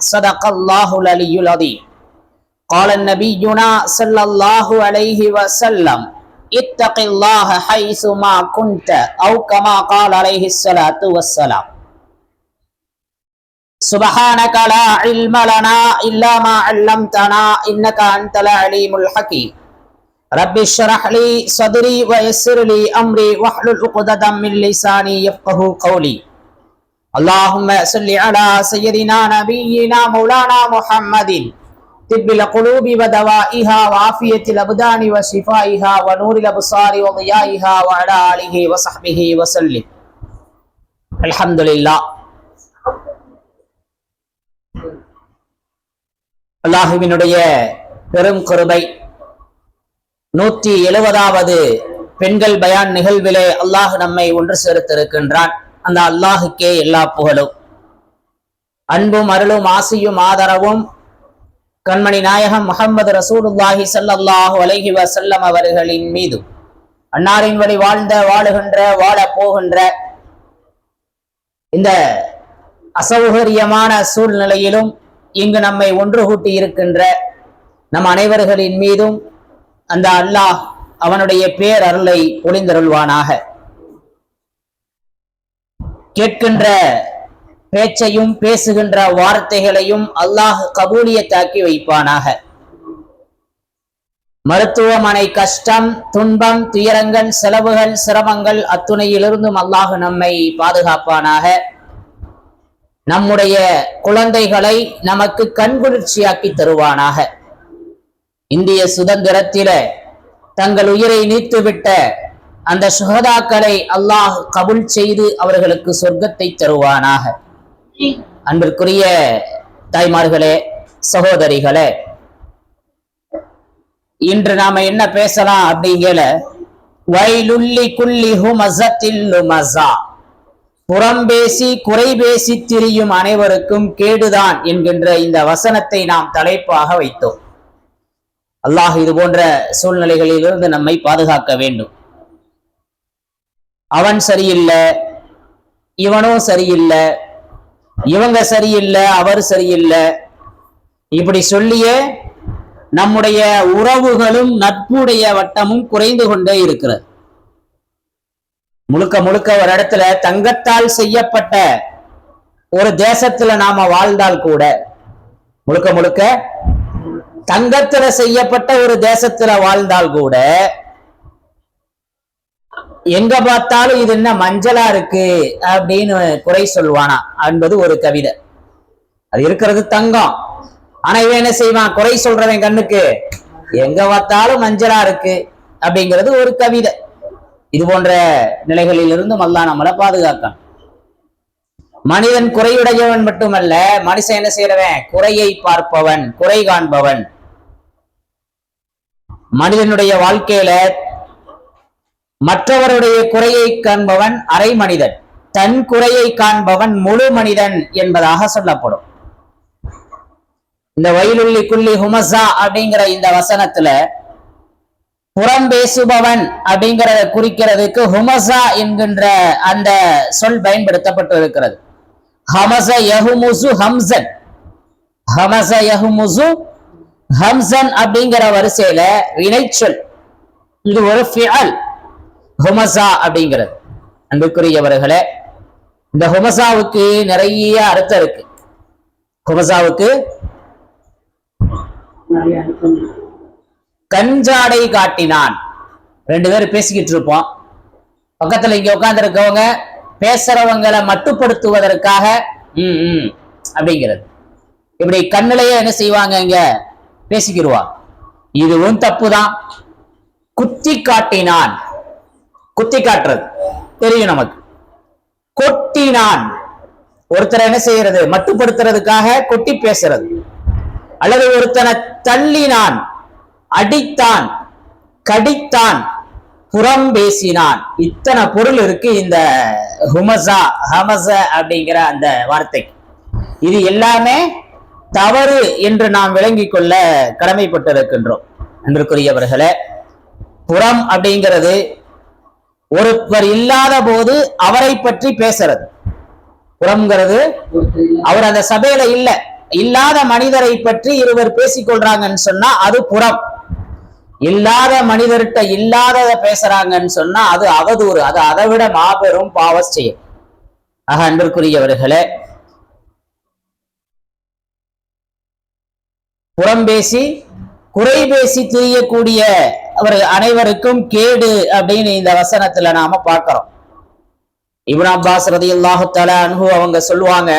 صدق الله العلي العظيم. قال نبينا صلى الله عليه وسلم اتق الله حيث ما كنت أو كما قال عليه الصلاة والسلام. سبحانك لا علم لنا إلا ما علمتنا إنك أنت العليم الحكيم. رب اشرح لي صدري ويسر لي أمري واحلل عقدة من لساني يفقه قولي. اللهم صل على سيدنا نبينا مولانا محمد طب القلوب ودوائها وعافية الأبدان وشفائها ونور الأبصار وضيائها وعلى آله وصحبه وسلم الحمد لله அல்லாஹுவினுடைய பெரும் கருபை நூற்றி எழுபதாவது பெண்கள் பயான் நிகழ்விலே அல்லாஹ் நம்மை ஒன்று சேர்த்திருக்கின்றான் அந்த அல்லாஹுக்கே எல்லா புகழும். அன்பும் அருளும் ஆசியும் ஆதரவும் கண்மணி நாயகம் முகமது ரசூலுல்லாஹி ஸல்லல்லாஹு அலஹி வசல்லம் அவர்களின் மீது அன்னாரின் வழி வாழ்ந்த வாழுகின்ற வாழ போகின்ற இந்த அசௌகரியமான சூழ்நிலையிலும் இங்கு நம்மை ஒன்று கூட்டி இருக்கின்ற நம் அனைவர்களின் மீதும் அந்த அல்லாஹ் அவனுடைய பேர் அருளை பொழிந்தருள்வானாக. கேட்கின்ற பேச்சையும் பேசுகின்ற வார்த்தைகளையும் அல்லாஹ் கபூலியத்தாக்கி வைப்பானாக. மருத்துவமனை கஷ்டம் துன்பம் துயரங்கள் செலவுகள் சிரமங்கள் அத்துணையிலிருந்தும் அல்லாஹ் நம்மை பாதுகாப்பானாக. நம்முடைய குழந்தைகளை நமக்கு கண்குளிர்ச்சியாக்கி தருவானாக. இந்திய சுதந்திரத்தில தங்கள் உயிரை நீத்துவிட்ட அந்த சுகதாக்களை அல்லாஹ் கபுல் செய்து அவர்களுக்கு சொர்க்கத்தை தருவானாக. அன்பிற்குரிய தாய்மார்களே சகோதரிகளே இன்று நாம என்ன பேசலாம் அப்படிங்கல வைலுள்ளி குள்ளி ஹுமசத்தில் புறம் பேசி குறை பேசி திரியும் அனைவருக்கும் கேடுதான் என்கின்ற இந்த வசனத்தை நாம் தலைப்பாக வைத்தோம். அல்லாஹ் இது போன்ற சூழ்நிலைகளிலிருந்து நம்மை பாதுகாக்க வேண்டும். அவன் சரியில்லை இவனும் சரியில்லை இவங்க சரியில்லை அவர் சரியில்லை. இப்படி சொல்லியே நம்முடைய உறவுகளும் நட்புடைய வட்டமும் குறைந்து கொண்டே இருக்கிறது. முழுக்க முழுக்க ஒரு இடத்துல தங்கத்தால் செய்யப்பட்ட ஒரு தேசத்துல நாம வாழ்ந்தால் கூட முழுக்க முழுக்க தங்கத்துல செய்யப்பட்ட ஒரு தேசத்துல வாழ்ந்தால் கூட எங்க பார்த்தாலும் இது என்ன மஞ்சளா இருக்கு அப்படின்னு குறை சொல்வானா என்பது ஒரு கவிதை. அது இருக்கிறது தங்கம். ஆனா இவன் என்ன செய்வான்? குறை சொல்றவன் கண்ணுக்கு. எங்க பார்த்தாலும் மஞ்சளா இருக்கு அப்படிங்கிறது ஒரு கவிதை. இது போன்ற நிலைகளில் மல்லா நம்மளை பாதுகாக்கான் மனிதன் குறையுடையவன் மட்டுமல்ல மனுஷன் என்ன செய்யறவன் குறையை பார்ப்பவன் குறை காண்பவன். மனிதனுடைய வாழ்க்கையில மற்றவருடைய குறையை காண்பவன் அரை மனிதன் தன் குறையை காண்பவன் முழு மனிதன் என்பதாக சொல்லப்படும். இந்த வயலுள்ளி குள்ளி ஹுமசா அப்படிங்கிற இந்த வசனத்துல புறம் பேசுபவன் அப்படிங்கிறத குறிக்கிறதுக்கு ஹுமசா என்கின்ற அந்த சொல் பயன்படுத்தப்பட்டு இருக்கிறது ஹமச யஹுமுசு ஹம்சன். ஹமச யஹுமுசு ஹம்சன் அப்படிங்கிற வரிசையில வினைச்சொல். இது ஒரு ஃபியல் ஹுமசா அப்படிங்கிறது. அன்புக்குரியவர்களே இந்த ஹுமசாவுக்கு நிறைய அர்த்தம் இருக்கு. ஹுமசாவுக்கு கஞ்சாடை காட்டினான். ரெண்டு பேரும் பேசிக்கிட்டு இருப்போம். பக்கத்துல இங்க உட்கார்ந்து இருக்கவங்க பேசுறவங்களை மட்டுப்படுத்துவதற்காக ம் ம் அப்படிங்கிறது. இப்படி கண்ணிலேயே என்ன செய்வாங்க இங்க? பேசிக்கிடுவாங்க இதுவும் தப்புதான். குத்தி காட்டினான். குத்தி காட்டுறது தெரியும் நமக்கு. கொட்டினான். ஒருத்தரை என்ன செய்யறது? மட்டுப்படுத்துறதுக்காக கொட்டி பேசுறது. அல்லது ஒருத்தனை தள்ளினான். அடித்தான். கடித்தான். புறம் பேசினான். இத்தனை பொருள் இருக்கு இந்த ஹுமசா ஹமச அப்படிங்கிற அந்த வார்த்தைக்கு இது எல்லாமே தவறு என்று நாம் விளங்கிக் கொள்ள கடமைப்பட்டிருக்கின்றோம். அன்றுக்குரியவர்களே புறம் அப்படிங்கிறது ஒருவர் இல்லாத போது அவரை பற்றி பேசுறது. புறம்ங்கிறது அவர் அந்த சபையில இல்ல. இல்லாத மனிதரை பற்றி இருவர் பேசிக்கொள்றாங்கன்னு சொன்னா அது புறம். இல்லாத மனிதர்கிட்ட இல்லாதத பேசுறாங்கன்னு சொன்னா அது அவதூறு. அது அதை விட மாபெரும் பாவ செயல் ஆக அன்பிற்குரியவர்களே புறம் பேசி குறை பேசி திரியக்கூடிய அவர் அனைவருக்கும் கேடு அப்படின்னு இந்த வசனத்துல நாம பார்க்கிறோம். இப்னு அப்பாஸ் ரதி அல்லாஹால அன்ஹு அவங்க சொல்லுவாங்க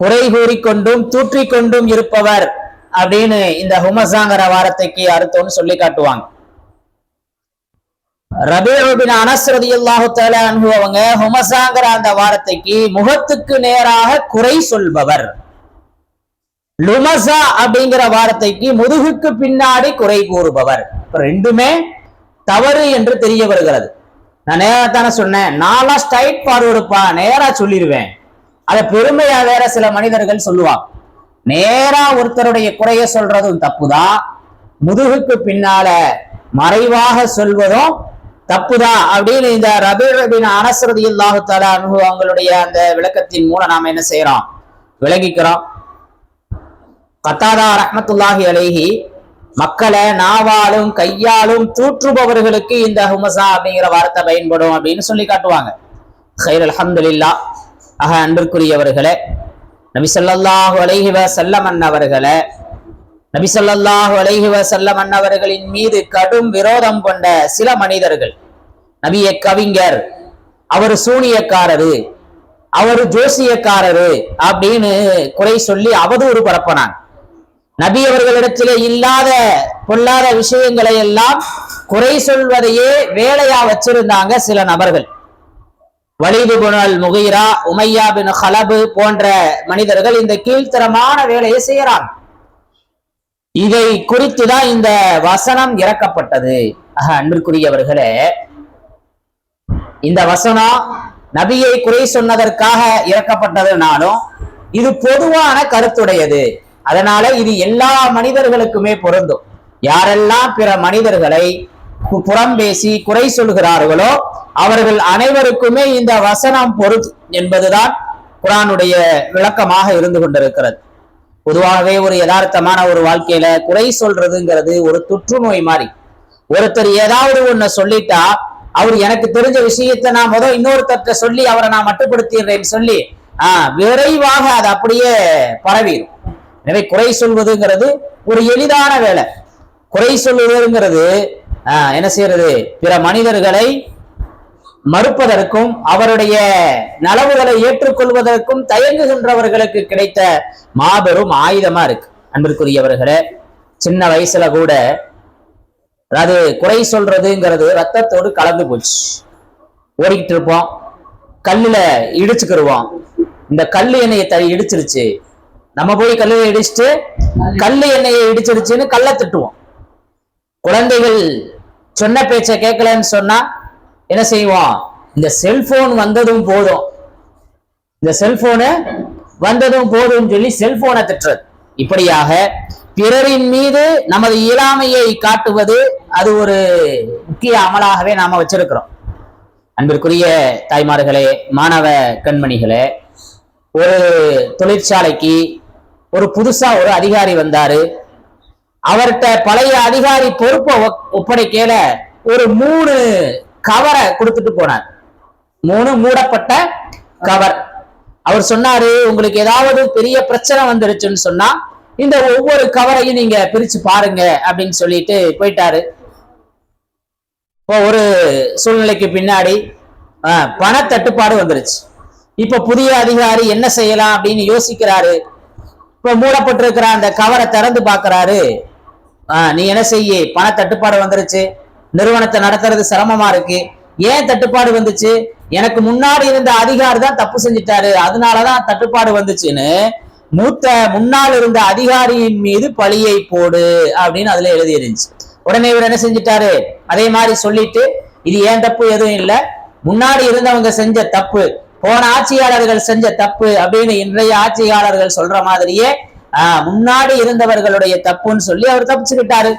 குறை கூறிக்கொண்டும் தூற்றிக்கொண்டும் இருப்பவர் அப்படின்னு இந்த ஹுமசாங்கிற வாரத்தைக்கு அர்த்தம்னு சொல்லி காட்டுவாங்க. ரபிபின் அனஸ்ரதி அல்லாஹால அனுபவங்க அன்ஹு அவங்க ஹுமசாங்கிற அந்த வாரத்தைக்கு முகத்துக்கு நேராக குறை சொல்பவர். லுமசா அப்படிங்கிற வார்த்தைக்கு முதுகுக்கு பின்னாடி குறை கூறுபவர். ரெண்டுமே தவறு என்று தெரிய வருகிறது. நான் நேரா தானே சொன்னேன். நாளா ஸ்டைட் பார்வர்டுப்பா நேரா சொல்லிடுவேன். அதை பெருமையா வேற சில மனிதர்கள் சொல்லுவாங்க. நேரா ஒருத்தருடைய குறைய சொல்றதும் தப்புதான் முதுகுக்கு பின்னால மறைவாக சொல்வதும் தப்புதான் அப்படின்னு இந்த ரபீபின் அனசரதி இல்லாஹு தலா அவங்களுடைய அந்த விளக்கத்தின் மூலம் நாம என்ன செய்யறோம்? விளங்கிக்கிறோம் கத்தாதா ரஹமத்துல்லாஹி அலேஹி மக்களை நாவாலும் கையாலும் தூற்றுபவர்களுக்கு இந்த ஹுமசா அப்படிங்கிற வார்த்தை பயன்படும் அப்படின்னு சொல்லி காட்டுவாங்க. ஹைர் அல்ஹம்துலில்லா ஆக அன்பிற்குரியவர்களே நபிசல்லாஹு ஸல்லல்லாஹு அலைஹி வஸல்லம் நபிசல்லாஹு நபி ஸல்லல்லாஹு அலைஹி வஸல்லம் மீது கடும் விரோதம் கொண்ட சில மனிதர்கள் நபிய கவிஞர் அவர் சூனியக்காரரு அவர் ஜோசியக்காரரு அப்படின்னு குறை சொல்லி அவதூறு பரப்பினாங்க. நபி அவர்களிடத்திலே இல்லாத பொல்லாத விஷயங்களை எல்லாம் குறை சொல்வதையே வேலையா வச்சிருந்தாங்க சில நபர்கள். வலிது புனல் முகீரா உமையா பின் ஹலபு போன்ற மனிதர்கள் இந்த கீழ்த்தரமான வேலையை செய்யறாங்க. இதை குறித்துதான் இந்த வசனம் இறக்கப்பட்டது. அன்பிற்குரியவர்களே இந்த வசனம் நபியை குறை சொன்னதற்காக இறக்கப்பட்டதுனாலும் இது பொதுவான கருத்துடையது. அதனால இது எல்லா மனிதர்களுக்குமே பொருந்தும். யாரெல்லாம் பிற மனிதர்களை புறம் பேசி குறை சொல்கிறார்களோ அவர்கள் அனைவருக்குமே இந்த வசனம் பொருது என்பதுதான் குரானுடைய விளக்கமாக இருந்து கொண்டிருக்கிறது. பொதுவாகவே ஒரு யதார்த்தமான ஒரு வாழ்க்கையில குறை சொல்றதுங்கிறது ஒரு தொற்றுநோய் மாதிரி. ஒருத்தர் ஏதாவது ஒன்ன சொல்லிட்டா அவர் எனக்கு தெரிஞ்ச விஷயத்தை நான் முதல் இன்னொருத்தர்கிட்ட சொல்லி அவரை நான் மட்டுப்படுத்திடுறேன்னு சொல்லி ஆஹ் விரைவாக அது அப்படியே பரவிடும். எனவே குறை சொல்வதுங்கிறது ஒரு எளிதான வேலை. குறை சொல்வதுங்கிறது ஆஹ் என்ன செய்யறது? பிற மனிதர்களை மறுப்பதற்கும் அவருடைய நலவுகளை ஏற்றுக்கொள்வதற்கும் தயங்குகின்றவர்களுக்கு கிடைத்த மாபெரும் ஆயுதமா இருக்கு. அன்பிற்குரியவர்களே சின்ன வயசுல கூட அது குறை சொல்றதுங்கிறது ரத்தத்தோடு கலந்து போச்சு. ஓடிக்கிட்டு இருப்போம் கல்லுல இடிச்சுக்கிடுவோம் இந்த கல் எண்ணெயை த இடிச்சிருச்சு நம்ம போய் கல்லுல இடிச்சுட்டு கல் எண்ணெயை இடிச்சிருச்சுன்னு கல்லை திட்டுவோம். குழந்தைகள் சொன்ன பேச்சை கேட்கலன்னு சொன்னா என்ன செய்வோம்? இந்த செல்போன் வந்ததும் போதும். இந்த செல்போனு வந்ததும் போதும் சொல்லி செல்போனை திட்டுறது. இப்படியாக பிறரின் மீது நமது இயலாமையை காட்டுவது அது ஒரு முக்கிய அமலாகவே நாம வச்சிருக்கிறோம். அன்பிற்குரிய தாய்மார்களே மாணவ கண்மணிகளே ஒரு தொழிற்சாலைக்கு ஒரு புதுசா ஒரு அதிகாரி வந்தாரு. அவர்கிட்ட பழைய அதிகாரி பொறுப்பை ஒப்- ஒப்படைக்கையில ஒரு மூணு கவரை கொடுத்துட்டு போனார். மூணு மூடப்பட்ட கவர். அவர் சொன்னாரு உங்களுக்கு ஏதாவது பெரிய பிரச்சனை வந்துருச்சுன்னு சொன்னா இந்த ஒவ்வொரு கவரையும் நீங்க பிரிச்சு பாருங்க அப்படின்னு சொல்லிட்டு போயிட்டாரு. இப்போ ஒரு சூழ்நிலைக்கு பின்னாடி பண பணத்தட்டுப்பாடு வந்துருச்சு. இப்ப புதிய அதிகாரி என்ன செய்யலாம் அப்படின்னு யோசிக்கிறாரு. இப்ப மூடப்பட்டிருக்கிற அந்த கவரை திறந்து பார்க்கறாரு. நீ என்ன செய்ய? பண தட்டுப்பாடு வந்துருச்சு. நிறுவனத்தை நடத்துறது சிரமமா இருக்கு. ஏன் தட்டுப்பாடு வந்துச்சு? எனக்கு முன்னாடி இருந்த அதிகாரி தான் தப்பு செஞ்சிட்டாரு. அதனாலதான் தட்டுப்பாடு வந்துச்சுன்னு மூத்த முன்னால் இருந்த அதிகாரியின் மீது பழியை போடு அப்படின்னு அதுல எழுதி இருந்துச்சு. உடனே இவர் என்ன செஞ்சிட்டாரு? அதே மாதிரி சொல்லிட்டு இது ஏன் தப்பு? எதுவும் இல்லை. முன்னாடி இருந்தவங்க செஞ்ச தப்பு போன ஆட்சியாளர்கள் செஞ்ச தப்பு அப்படின்னு இன்றைய ஆட்சியாளர்கள் சொல்ற மாதிரியே ஆஹ், முன்னாடி இருந்தவர்களுடைய தப்புன்னு சொல்லி அவர் தப்பிச்சுக்கிட்டாரு.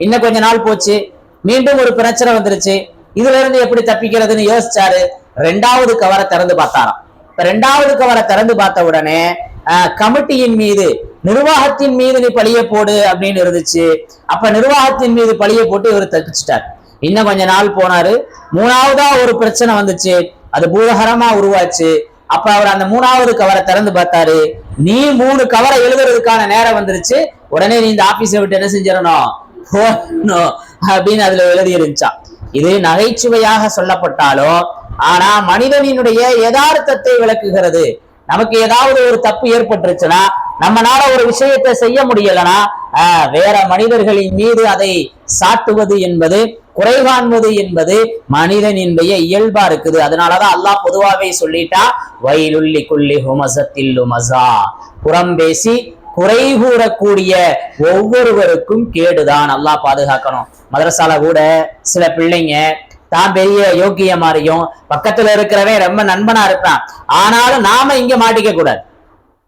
இன்னும் கொஞ்ச நாள் போச்சு. மீண்டும் ஒரு பிரச்சனை வந்துருச்சு. இதுல இருந்து எப்படி தப்பிக்கிறதுன்னு யோசிச்சாரு. ரெண்டாவது கவரை திறந்து பார்த்தாராம். இப்ப ரெண்டாவது கவரை திறந்து பார்த்த உடனே ஆஹ், கமிட்டியின் மீது நிர்வாகத்தின் மீது நீ பழிய போடு அப்படின்னு இருந்துச்சு. அப்ப நிர்வாகத்தின் மீது பழிய போட்டு இவர் தப்பிச்சிட்டார். இன்னும் கொஞ்ச நாள் போனாரு. மூணாவதா ஒரு பிரச்சனை வந்துச்சு. அது பூதகரமா உருவாச்சு. அப்ப அவர் அந்த மூணாவது கவரை திறந்து பார்த்தாரு. நீ மூணு கவரை எழுதுறதுக்கான நேரம் வந்துருச்சு. உடனே நீ இந்த ஆபீஸை விட்டு என்ன செஞ்சிடணும்? போகணும் அப்படின்னு அதுல எழுதி இருந்துச்சாம். இது நகைச்சுவையாக சொல்லப்பட்டாலும் ஆனா மனிதனினுடைய யதார்த்தத்தை விளக்குகிறது. நமக்கு ஏதாவது ஒரு தப்பு ஏற்பட்டுருச்சுன்னா நம்மனால ஒரு விஷயத்தை செய்ய முடியலனா ஆஹ், வேற மனிதர்களின் மீது அதை சாட்டுவது என்பது குறை காண்பது என்பது மனிதனினுடைய இயல்பா இருக்குது. அதனாலதான் அல்லாஹ் பொதுவாவே சொல்லிட்டா வயலுள்ளி குள்ளி ஹுமசத்தில் மசா. புறம் பேசி குறை கூறக்கூடிய ஒவ்வொருவருக்கும் கேடுதான் அல்லாஹ் பாதுகாக்கணும். மதரசால கூட சில பிள்ளைங்க தான் பெரிய யோக்கிய மாதிரியும் பக்கத்துல இருக்கிறவன் ரொம்ப நண்பனா இருப்பான். ஆனாலும் நாம இங்க மாட்டிக்க கூடாது.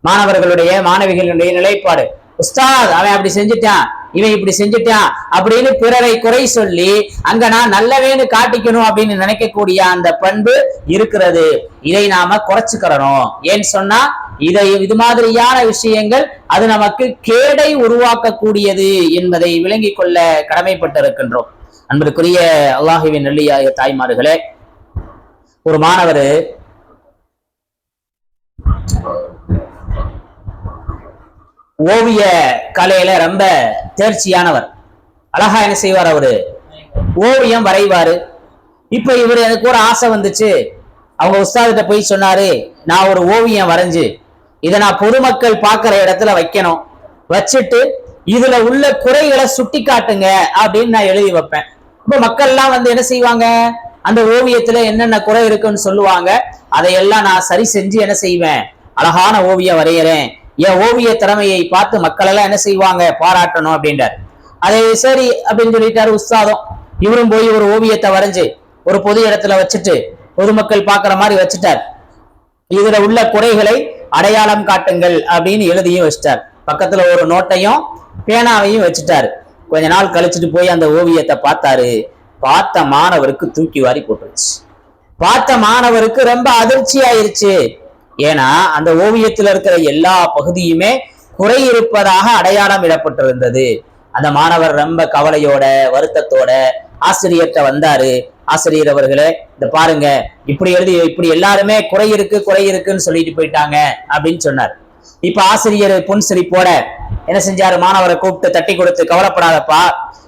மாணவர்களுடைய மாணவிகளுடைய நிலைப்பாடு. உஸ்தாத் அவன் அப்படி செஞ்சுட்டான். இவன் இப்படி செஞ்சுட்டான் அப்படின்னு பிறரை குறை சொல்லி அங்க நான் நல்லவேன்னு காட்டிக்கணும் அப்படின்னு நினைக்கக்கூடிய அந்த பண்பு இருக்கிறது. இதை நாம குறைச்சுக்கிறணும். ஏன்னு சொன்னா இதை இது மாதிரியான விஷயங்கள் அது நமக்கு கேடை உருவாக்கக்கூடியது என்பதை விளங்கிக் கொள்ள கடமைப்பட்டிருக்கின்றோம். அன்பிற்குரிய அல்லாஹுவின் நல்லியாய தாய்மார்களே ஒரு மாணவர் ஓவிய கலையில ரொம்ப தேர்ச்சியானவர். அழகா என்ன செய்வார் அவரு? ஓவியம் வரைவாரு. இப்ப இவர் எனக்கு ஒரு ஆசை வந்துச்சு. அவங்க உஸ்தாதிட்ட போய் சொன்னாரு நான் ஒரு ஓவியம் வரைஞ்சு இதை நான் பொதுமக்கள் பார்க்குற இடத்துல வைக்கணும். வச்சுட்டு இதுல உள்ள குறைகளை சுட்டி காட்டுங்க அப்படின்னு நான் எழுதி வைப்பேன். இப்ப மக்கள்லாம் வந்து என்ன செய்வாங்க? அந்த ஓவியத்துல என்னென்ன குறை இருக்குன்னு சொல்லுவாங்க. அதையெல்லாம் நான் சரி செஞ்சு என்ன செய்வேன்? அழகான ஓவியம் வரைகிறேன் என் ஓவிய திறமையை பார்த்து மக்கள் எல்லாம் என்ன செய்வாங்க? பாராட்டணும் அப்படின்றார். அதை சரி அப்படின்னு சொல்லிட்டாரு உஸ்தாதம். இவரும் போய் ஒரு ஓவியத்தை வரைஞ்சு ஒரு பொது இடத்துல வச்சுட்டு பொதுமக்கள் பார்க்குற மாதிரி வச்சுட்டார். இதுல உள்ள குறைகளை அடையாளம் காட்டுங்கள் அப்படின்னு எழுதியும் வச்சிட்டார். பக்கத்துல ஒரு நோட்டையும் பேனாவையும் வச்சுட்டாரு. கொஞ்ச நாள் கழிச்சுட்டு போய் அந்த ஓவியத்தை பார்த்தாரு. பார்த்த மாணவருக்கு தூக்கி வாரி போட்டுருச்சு. பார்த்த மாணவருக்கு ரொம்ப அதிர்ச்சி ஆயிருச்சு ஏன்னா அந்த ஓவியத்துல இருக்கிற எல்லா பகுதியுமே குறை இருப்பதாக அடையாளம் இடப்பட்டிருந்தது. அந்த மாணவர் ரொம்ப கவலையோட வருத்தத்தோட ஆசிரியர்கிட்ட வந்தாரு. ஆசிரியர் அவர்களே இந்த பாருங்க இப்படி எழுதி இப்படி எல்லாருமே குறை இருக்கு குறை இருக்குன்னு சொல்லிட்டு போயிட்டாங்க அப்படின்னு சொன்னார். இப்ப ஆசிரியர் புன்சிரிப்போட என்ன செஞ்சாரு? மாணவரை கூப்பிட்டு தட்டி கொடுத்து கவலைப்படாதப்பா.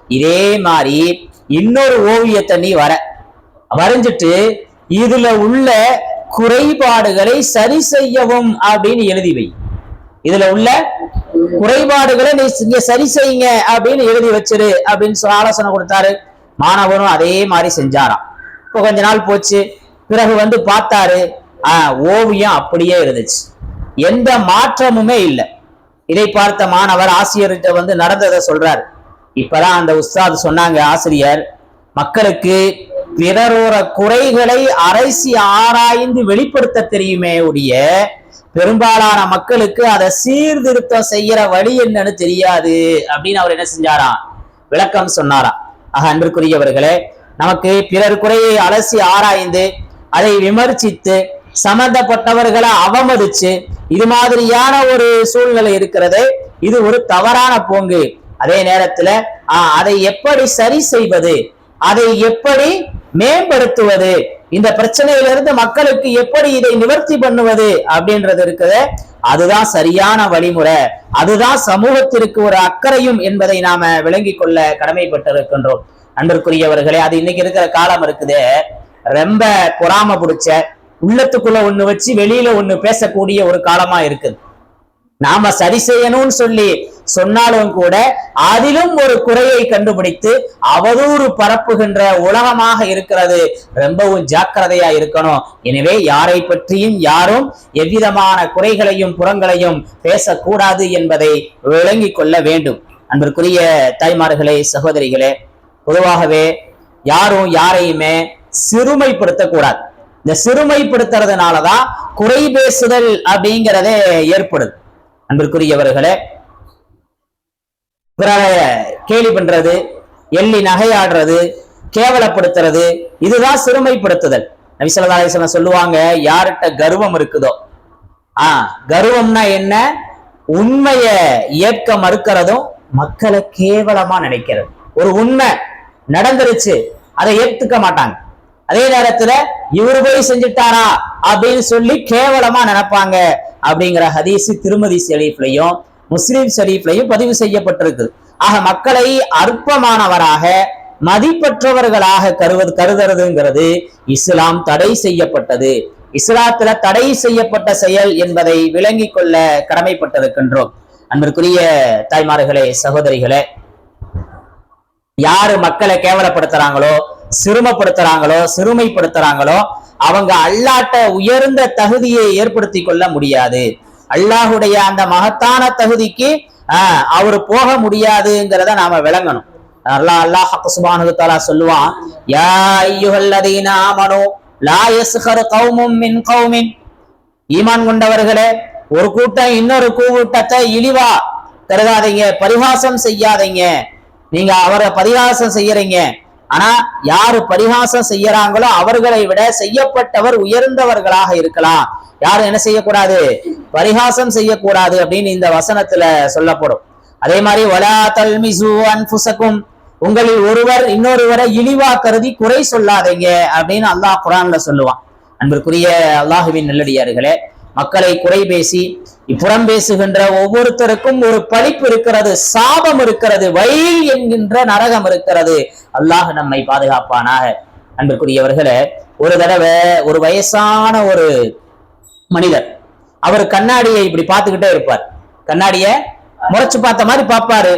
இதே மாதிரி இன்னொரு ஓவியத்தை நீ வர. வரைஞ்சிட்டு இதுல உள்ள குறைபாடுகளை சரி செய்யவும் அப்படின்னு எழுதி வை. இதுல உள்ள குறைபாடுகளை நீ இங்க சரி செய்யுங்க அப்படின்னு எழுதி வச்சிரு அப்படின்னு சொல்லி ஆலோசனை கொடுத்தாரு. மாணவனும் அதே மாதிரி செஞ்சாராம். இப்போ கொஞ்ச நாள் போச்சு. பிறகு வந்து பார்த்தாரு. ஆஹ் ஓவியம் அப்படியே இருந்துச்சு. எந்த மாற்றமுமே இல்லை. இதை பார்த்த மாணவர் ஆசிரியர்கிட்ட வந்து நடந்ததை சொல்றாரு. இப்பதான் அந்த உஸ்தாத் சொன்னாங்க ஆசிரியர் மக்களுக்கு பிறரோட குறைகளை அரைசி ஆராய்ந்து வெளிப்படுத்த தெரியுமே ஒழிய பெரும்பாலான மக்களுக்கு அதை சீர்திருத்தம் செய்யற வழி என்னன்னு தெரியாது அப்படின்னு அவர் என்ன செஞ்சாராம்? விளக்கம் சொன்னாராம். ஆக அன்பிற்குரியவர்களே நமக்கு பிறர் குறையை அலசி ஆராய்ந்து அதை விமர்சித்து சம்பந்தப்பட்டவர்களை அவமதிச்சு இது மாதிரியான ஒரு சூழ்நிலை இருக்கிறது. இது ஒரு தவறான போங்கு. அதே நேரத்துல ஆஹ், அதை எப்படி சரி செய்வது? அதை எப்படி மேம்படுத்துவது. இந்த பிரச்சனையிலிருந்து மக்களுக்கு எப்படி இதை நிவர்த்தி பண்ணுவது அப்படின்றது இருக்குது. அதுதான் சரியான வழிமுறை. அதுதான் சமூகத்திற்கு ஒரு அக்கறையும் என்பதை நாம விளங்கிக் கொள்ள கடமைப்பட்டிருக்கின்றோம். அன்பிற்குரியவர்களே அது இன்னைக்கு இருக்கிற காலம் இருக்குது. ரொம்ப பொறாம பிடிச்ச உள்ளத்துக்குள்ள ஒண்ணு வச்சு வெளியில ஒண்ணு பேசக்கூடிய ஒரு காலமா இருக்குது. நாம சரி செய்யணும்னு சொல்லி சொன்னாலும் கூட அதிலும் ஒரு குறையை கண்டுபிடித்து அவதூறு பரப்புகின்ற உலகமாக இருக்கிறது. ரொம்பவும் ஜாக்கிரதையா இருக்கணும். எனவே யாரை பற்றியும் யாரும் எவ்விதமான குறைகளையும் புறங்களையும் பேசக்கூடாது என்பதை விளங்கிக் கொள்ள வேண்டும். அன்பிற்குரிய தாய்மார்களே சகோதரிகளே பொதுவாகவே யாரும் யாரையுமே சிறுமைப்படுத்தக்கூடாது. இந்த சிறுமைப்படுத்துறதுனாலதான் குறை பேசுதல் அப்படிங்கிறதே ஏற்படுது. அன்பிற்குரியவர்களே பிறரை கேலி பண்றது எள்ளி நகையாடுறது கேவலப்படுத்துறது இதுதான் சிறுமைப்படுத்துதல். நபிசல்லா அலிஸ்லாம் சொல்லுவாங்க யார்கிட்ட கர்வம் இருக்குதோ? ஆ கர்வம்னா என்ன? உண்மைய ஏற்க மறுக்கிறதும் மக்களை கேவலமா நினைக்கிறது. ஒரு உண்மை நடந்துருச்சு அதை ஏத்துக்க மாட்டாங்க. அதே நேரத்துல இவரு போய் செஞ்சுட்டாரா? அப்படின்னு சொல்லி கேவலமா நினைப்பாங்க. அப்படிங்கிற ஹதீஸ் திருமதி ஷெரீஃப்லையும் முஸ்லிம் ஷெரீஃப்லையும் பதிவு செய்யப்பட்டிருக்குது ஆக மக்களை அற்பமானவராக மதிப்பற்றவர்களாக கருவது கருதுறதுங்கிறது இஸ்லாம் தடை செய்யப்பட்டது. இஸ்லாத்துல தடை செய்யப்பட்ட செயல் என்பதை விளங்கிக் கொள்ள கடமைப்பட்டிருக்கின்றோம். அன்பிற்குரிய தாய்மார்களே சகோதரிகளே யாரு மக்களை கேவலப்படுத்துறாங்களோ சிறுமப்படுத்துறாங்களோ சிறுமைப்படுத்துறாங்களோ அவங்க அல்லாட்ட உயர்ந்த தகுதியை ஏற்படுத்தி கொள்ள முடியாது. அல்லாஹுடைய அந்த மகத்தான தகுதிக்கு அவர் போக முடியாதுங்கிறத நாம விளங்கணும். அல்லாஹ் அல்லாஹ் சுபானு தாலா சொல்லுவான் யா ஐயுஹல்லதீன ஆமனு லா யஸ்ஹர் கௌமும் மின் கௌமின். ஈமான் கொண்டவர்களே ஒரு கூட்டம் இன்னொரு கூட்டத்தை இழிவா கருதாதீங்க பரிகாசம் செய்யாதீங்க. நீங்க அவரை பரிகாசம் செய்யறீங்க. ஆனா யாரு பரிகாசம் செய்யறாங்களோ அவர்களை விட செய்யப்பட்டவர் உயர்ந்தவர்களாக இருக்கலாம். யாரும் என்ன செய்யக்கூடாது? பரிகாசம் செய்யக்கூடாது அப்படின்னு இந்த வசனத்துல சொல்லப்படும். அதே மாதிரி வலா தல்மிசு அன்புசக்கும் உங்களில் ஒருவர் இன்னொருவரை இழிவா கருதி குறை சொல்லாதீங்க அப்படின்னு அல்லாஹ் குரான்ல சொல்லுவான். அன்பிற்குரிய அல்லாஹுவின் நல்லடியார்களே மக்களை குறை பேசி இப்புறம் பேசுகின்ற ஒவ்வொருத்தருக்கும் ஒரு பழிப்பு இருக்கிறது சாபம் இருக்கிறது வயல் என்கின்ற நரகம் இருக்கிறது. அல்லாஹ் நம்மை பாதுகாப்பானாக. அன்பிற்குரியவர்களே ஒரு தடவை ஒரு வயசான ஒரு மனிதர் அவர் கண்ணாடியை இப்படி பார்த்துக்கிட்டே இருப்பார். கண்ணாடிய முறைச்சு பார்த்த மாதிரி பார்ப்பாரு.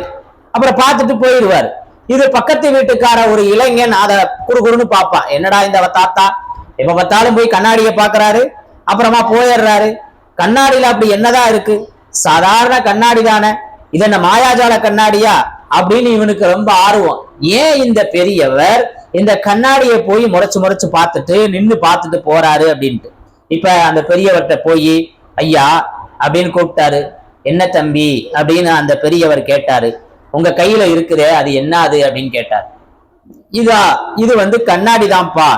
அப்புறம் பார்த்துட்டு போயிடுவார். இது பக்கத்து வீட்டுக்கார ஒரு இளைஞன் அதை குறுகுறுன்னு பார்ப்பான். என்னடா இந்த தாத்தா? எப்ப பார்த்தாலும் போய் கண்ணாடியை பார்க்கறாரு. அப்புறமா போயிடுறாரு. கண்ணாடியில அப்படி என்னதான் இருக்கு? சாதாரண கண்ணாடி தானே. இது என்ன மாயாஜால கண்ணாடியா? அப்படின்னு இவனுக்கு ரொம்ப ஆர்வம். ஏன் இந்த பெரியவர் இந்த கண்ணாடியை போய் முறைச்சு முறைச்சு பார்த்துட்டு நின்று பார்த்துட்டு போறாரு அப்படின்ட்டு. இப்ப அந்த பெரியவர்கிட்ட போய் ஐயா அப்படின்னு கூப்பிட்டாரு. என்ன தம்பி? அப்படின்னு அந்த பெரியவர் கேட்டாரு. உங்க கையில இருக்குதே அது என்ன அது அப்படின்னு கேட்டார். இதா இது வந்து கண்ணாடி தான்ப்பா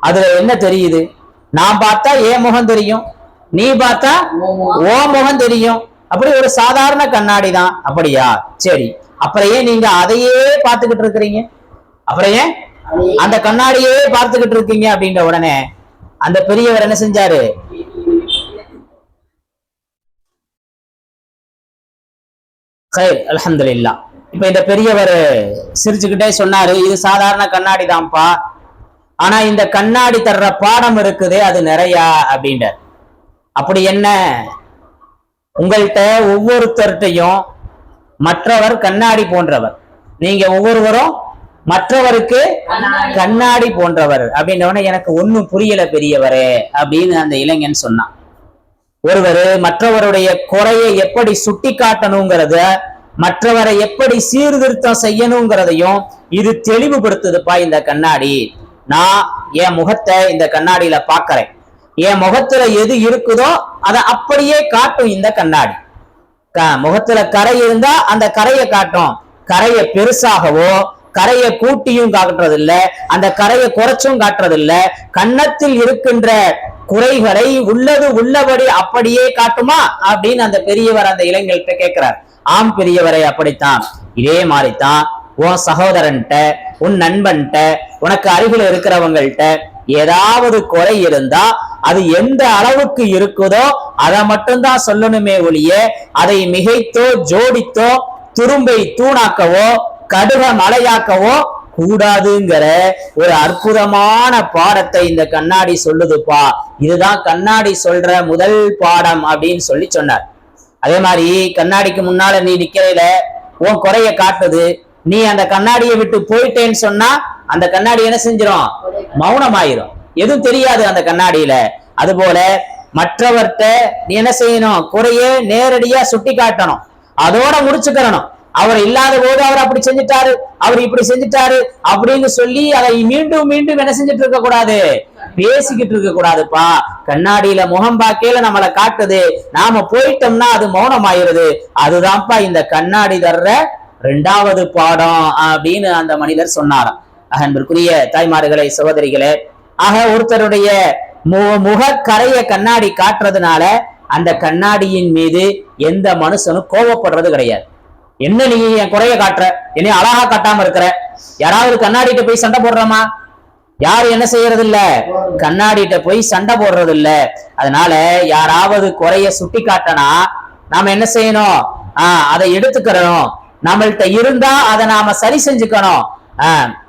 அதுல என்ன தெரியுது? நான் பார்த்தா ஏன் முகம் தெரியும் நீ பார்த்தா ஓ முகம் தெரியும். அப்படி ஒரு சாதாரண கண்ணாடி தான். அப்படியா? சரி. அப்புறம் ஏன் நீங்க அதையே பார்த்துக்கிட்டு இருக்கிறீங்க? அப்புறம் ஏன் அந்த கண்ணாடியே பார்த்துக்கிட்டு இருக்கீங்க அப்படின்ற உடனே அந்த பெரியவர் என்ன செஞ்சாரு? சரி அல்ஹம்துலில்லாஹ். இப்ப இந்த பெரியவர் சிரிச்சுக்கிட்டே சொன்னாரு இது சாதாரண கண்ணாடி தான்ப்பா. ஆனா இந்த கண்ணாடி தர்ற பாடம் இருக்குது அது நிறையா அப்படின்றார். அப்படி என்ன? உங்கள்கிட்ட ஒவ்வொருத்தர்கிட்டையும் மற்றவர் கண்ணாடி போன்றவர். நீங்க ஒவ்வொருவரும் மற்றவருக்கு கண்ணாடி போன்றவர். அப்படின்னவன எனக்கு ஒன்னும் புரியல பெரியவரே அப்படின்னு அந்த இளைஞன் சொன்னான். ஒருவர் மற்றவருடைய குறையை எப்படி சுட்டி காட்டணுங்கிறத மற்றவரை எப்படி சீர்திருத்தம் செய்யணுங்கிறதையும் இது தெளிவுபடுத்துதுப்பா இந்த கண்ணாடி. நான் என் முகத்தை இந்த கண்ணாடியில பாக்குறேன் என் முகத்துல எது இருக்குதோ அதை அப்படியே காட்டும் இந்த கண்ணாடி. க- முகத்துல கரை இருந்தா அந்த கரையை காட்டும். கரையை பெருசாகவோ கரையை கூட்டியும் காட்டுறது இல்ல அந்த கரையை குறைச்சும் காட்டுறது இல்ல கன்னத்தில் இருக்கின்ற குறைகளை உள்ளது உள்ளபடி அப்படியே காட்டுமா அப்படின்னு அந்த பெரியவர் அந்த இளைஞர்கிட்ட கேட்கிறார். ஆம் பெரியவரை அப்படித்தான். இதே மாதிரித்தான் உன் சகோதரன்ட்ட உன் நண்பன்ட்ட உனக்கு அருகில் இருக்கிறவங்கள்ட்ட ஏதாவது குறை இருந்தா அது எந்த அளவுக்கு இருக்குதோ அதை மட்டும்தான் சொல்லணுமே ஒழிய அதை மிகைத்தோ ஜோடித்தோ துரும்பை தூணாக்கவோ கடுக மலையாக்கவோ கூடாதுங்கிற ஒரு அற்புதமான பாடத்தை இந்த கண்ணாடி சொல்லுதுப்பா. இதுதான் கண்ணாடி சொல்ற முதல் பாடம் அப்படின்னு சொல்லி சொன்னார். அதே மாதிரி கண்ணாடிக்கு முன்னால நீ நிக்கிறதுல உன் குறைய காட்டுது நீ அந்த கண்ணாடியை விட்டு போயிட்டேன்னு சொன்னா அந்த கண்ணாடி என்ன செஞ்சிரும்? மௌனமாயிரும். எதுவும் தெரியாது அந்த கண்ணாடியில. அதுபோல மற்றவர்கிட்ட நீ என்ன செய்யணும்? குறைய நேரடியா சுட்டி காட்டணும். அதோட முடிச்சுக்கிறணும். அவர் இல்லாத போது அவர் அப்படி செஞ்சுட்டாரு. அவர் இப்படி செஞ்சுட்டாரு அப்படின்னு சொல்லி அதை மீண்டும் மீண்டும் என்ன செஞ்சுட்டு இருக்க கூடாது? பேசிக்கிட்டு இருக்க கூடாதுப்பா. கண்ணாடியில முகம் பாக்கையில நம்மளை காட்டுது. நாம போயிட்டோம்னா அது மௌனம் ஆயிருது அதுதான்ப்பா இந்த கண்ணாடி தர்ற ரெண்டாவது பாடம் அப்படின்னு அந்த மனிதர் சொன்னாராம். அன்பிற்குரிய தாய்மார்களே சகோதரிகளே ஆக ஒருத்தருடைய மு- முகக்கரைய கண்ணாடி காட்டுறதுனால அந்த கண்ணாடியின் மீது எந்த மனுஷனும் கோபப்படுறது கிடையாது. என்ன நீ என் குறைய காட்டுற? என்னை அழகா காட்டாம இருக்கிற? யாராவது கண்ணாடிட்ட போய் சண்டை போடுறோமா? யாரும் என்ன செய்யறது இல்ல கண்ணாடிட்ட போய் சண்டை போடுறது இல்ல அதனால யாராவது குறைய சுட்டி காட்டனா நாம என்ன செய்யணும்? ஆஹ் அதை எடுத்துக்கிறோம். நம்மள்கிட்ட இருந்தா அதை நாம சரி செஞ்சுக்கணும். நம்மள்கிட்ட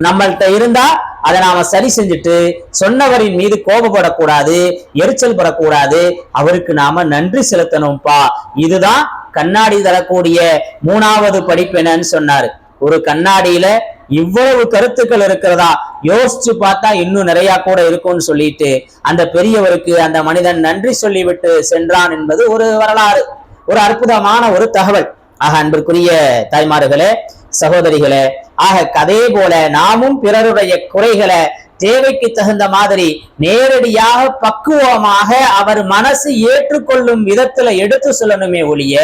நம்மள்ட்ட இருந்தா அதை நாம சரி செஞ்சுட்டு சொன்னவரின் மீது கோபப்படக்கூடாது எரிச்சல் படக்கூடாது. அவருக்கு நாம நன்றி செலுத்தணும்ப்பா இதுதான் கண்ணாடி தரக்கூடிய மூணாவது படிப்பெனன்னு சொன்னாரு. ஒரு கண்ணாடியில இவ்வளவு கருத்துக்கள் இருக்கிறதா? யோசிச்சு பார்த்தா இன்னும் நிறைய கூட இருக்கும்னு சொல்லிட்டு அந்த பெரியவருக்கு அந்த மனிதன் நன்றி சொல்லிவிட்டு சென்றான் என்பது ஒரு வரலாறு. ஒரு அற்புதமான ஒரு தகவல். ஆக அன்பிற்குரிய தாய்மார்களே சகோதரிகளே ஆக அதே போல நாமும் பிறருடைய குறைகளை தேவைக்கு தகுந்த மாதிரி நேரடியாக பக்குவமாக அவர் மனசு ஏற்றுக்கொள்ளும் விதத்துல எடுத்து சொல்லணுமே ஒழிய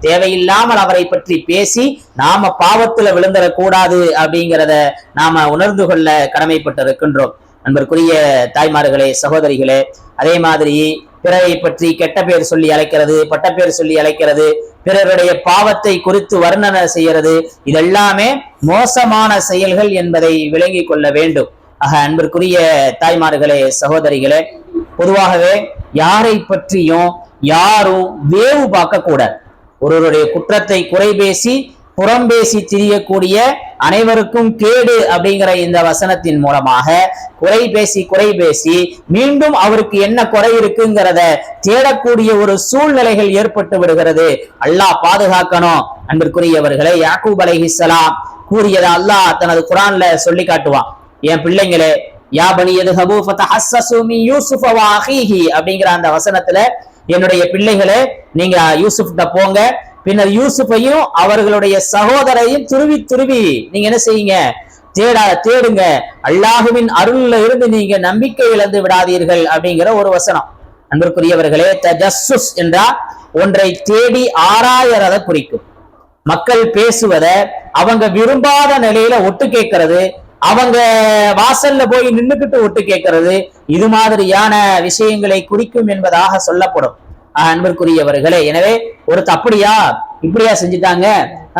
தேவையில்லாமல் அவரை பற்றி பேசி நாம பாவத்துல விழுந்துடக்கூடாது அப்படிங்கிறத நாம உணர்ந்து கொள்ள கடமைப்பட்டிருக்கின்றோம். நண்பருக்குரிய தாய்மார்களே சகோதரிகளே அதே மாதிரி பிறரை பற்றி கெட்ட பேர் சொல்லி அழைக்கிறது பட்ட பேர் சொல்லி அழைக்கிறது பிறருடைய பாவத்தை குறித்து வர்ணனை செய்யறது இதெல்லாமே மோசமான செயல்கள் என்பதை விளங்கிக் கொள்ள வேண்டும். ஆக அன்பிற்குரிய தாய்மார்களே சகோதரிகளே பொதுவாகவே யாரை பற்றியும் யாரும் வேவு பார்க்க கூடாது ஒருவருடைய குற்றத்தை குறை பேசி புறம் பேசி திரியக்கூடிய அனைவருக்கும் கேடு அப்படிங்கிற இந்த வசனத்தின் மூலமாக குறை பேசி குறை பேசி மீண்டும் அவருக்கு என்ன குறை இருக்குங்கிறத தேடக்கூடிய ஒரு சூழ்நிலைகள் ஏற்பட்டு விடுகிறது. அல்லாஹ் பாதுகாக்கணும். அன்பிற்குரியவர்களை யாக்கூப் அலைஹிஸ்ஸலாம் கூறியதை அல்லாஹ் தனது குரான்ல சொல்லி காட்டுவான். என் பிள்ளைங்களே யா பனி எதுஹபு ஃபதஹஸ்ஸஸு மின் யூசுஃப அப்படிங்கிற அந்த வசனத்துல என்னுடைய பிள்ளைகளே நீங்க யூசுஃப்ட போங்க. பின்னர் யூசுஃபையும் அவர்களுடைய சகோதரையும் துருவி துருவி நீங்க என்ன செய்யுங்க? தேடா தேடுங்க. அல்லாஹுவின் அருள்ல இருந்து நீங்க நம்பிக்கை இழந்து விடாதீர்கள் அப்படிங்கிற ஒரு வசனம். அன்பிற்குரியவர்களே தஜஸ்ஸுஸ் என்றால் ஒன்றை தேடி ஆராயறத குறிக்கும். மக்கள் பேசுவத அவங்க விரும்பாத நிலையில ஒட்டு கேட்கறது அவங்க வாசல்ல போய் நின்னுக்கிட்டு ஒட்டு கேட்கறது இது மாதிரியான விஷயங்களை குறிக்கும் என்பதாக சொல்லப்படும். அன்பிற்குரியவர்களே. எனவே ஒருத்த அப்படியா இப்படியா செஞ்சுட்டாங்க?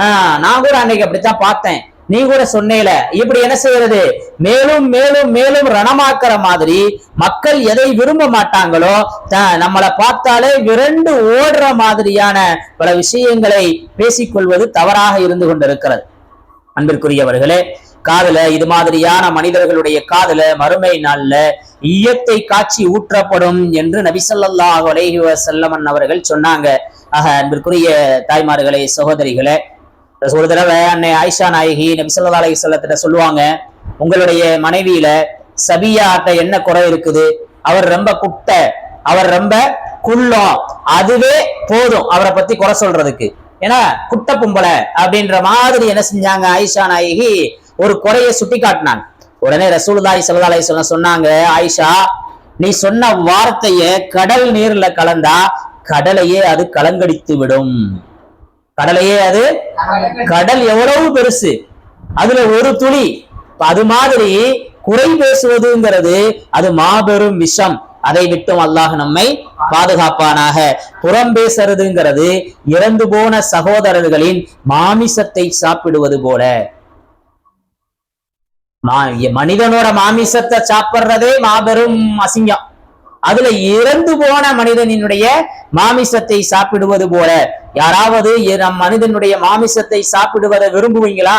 ஆஹ் நான் கூட அன்னைக்கு அப்படித்தான் பார்த்தேன். நீ கூட சொன்னேல இப்படி என்ன செய்யறது? மேலும் மேலும் மேலும் ரணமாக்குற மாதிரி மக்கள் எதை விரும்ப மாட்டாங்களோ நம்மளை பார்த்தாலே விரண்டு ஓடுற மாதிரியான பல விஷயங்களை பேசிக்கொள்வது தவறாக இருந்து கொண்டிருக்கிறது. அன்பிற்குரியவர்களே காதுல இது மாதிரியான மனிதர்களுடைய காதுல மறுமை நாள்ல ஈயத்தை காட்சி ஊற்றப்படும் என்று நபிசல்லாஹ் அலேஹி வசல்லமன் அவர்கள் சொன்னாங்க. ஆக அன்பிற்குரிய தாய்மார்களே சகோதரிகளே ஒரு தடவை அன்னை ஆயிஷா நாயகி நபிசல்லா அலஹி சொல்லத்திட்ட சொல்லுவாங்க உங்களுடைய மனைவியில சபியாட்ட என்ன குறை இருக்குது? அவர் ரொம்ப குட்டை அவர் ரொம்ப குள்ளம் அதுவே போதும் அவரை பத்தி குறை சொல்றதுக்கு. ஏன்னா குட்ட பொம்பளை அப்படின்ற மாதிரி என்ன செஞ்சாங்க ஆயிஷா நாயகி? ஒரு குறைய சுட்டி காட்டினாங்க உடனே ரசூலுதாய் ஸல்லல்லாஹு சொல்ல சொன்னாங்க ஆயிஷா நீ சொன்ன வார்த்தைய கடல் நீர்ல கலந்தா கடலையே அது கலங்கடித்து விடும். கடலையே அது கடல் எவ்வளவு பெருசு. அதுல ஒரு துளி. அது மாதிரி குறை பேசுவதுங்கிறது அது மாபெரும் விஷம். அதை விட்டும் அல்லாஹ் நம்மை பாதுகாப்பானாக. புறம் பேசுறதுங்கிறது இறந்து போன சகோதரர்களின் மாமிசத்தை சாப்பிடுவது போல. மனிதனோட மாமிசத்தை சாப்பிடுறதே மாபெரும் அசிங்கம். அதுல இறந்து போன மனிதனினுடைய மாமிசத்தை சாப்பிடுவது போல. யாராவது நம் மனிதனுடைய மாமிசத்தை சாப்பிடுவதை விரும்புவீங்களா?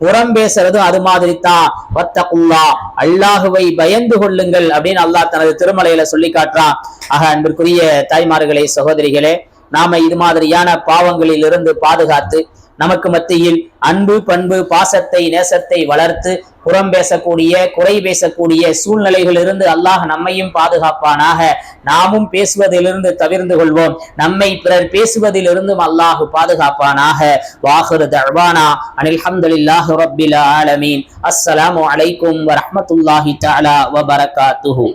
புறம் பேசுறதும் அது மாதிரி தான் வத்தகுல்லா அல்லாஹுவை பயந்து கொள்ளுங்கள் அப்படின்னு அல்லாஹ் தனது திருமலையில சொல்லி காட்டுறான். ஆக அன்பிற்குரிய தாய்மார்களே சகோதரிகளே நாம இது மாதிரியான பாவங்களில் இருந்து பாதுகாத்து நமக்கு மத்தியில் அன்பு பண்பு பாசத்தை நேசத்தை வளர்த்து புறம் பேசக்கூடிய குறை பேசக்கூடிய சூழ்நிலைகளிலிருந்து அல்லாஹ் நம்மையும் பாதுகாப்பானாக. நாமும் பேசுவதிலிருந்து தவிர்ந்து கொள்வோம். நம்மை பிறர் பேசுவதிலிருந்தும் அல்லாஹ் பாதுகாப்பானாக. வாஹுரு தர்வானா அனில் ஹம்தலில்லாஹ் ரப்பில் ஆலமீன். அஸ்ஸலாமு அலைக்கும் வரமத்துல்லாஹி தாலா வபரகாத்துஹு.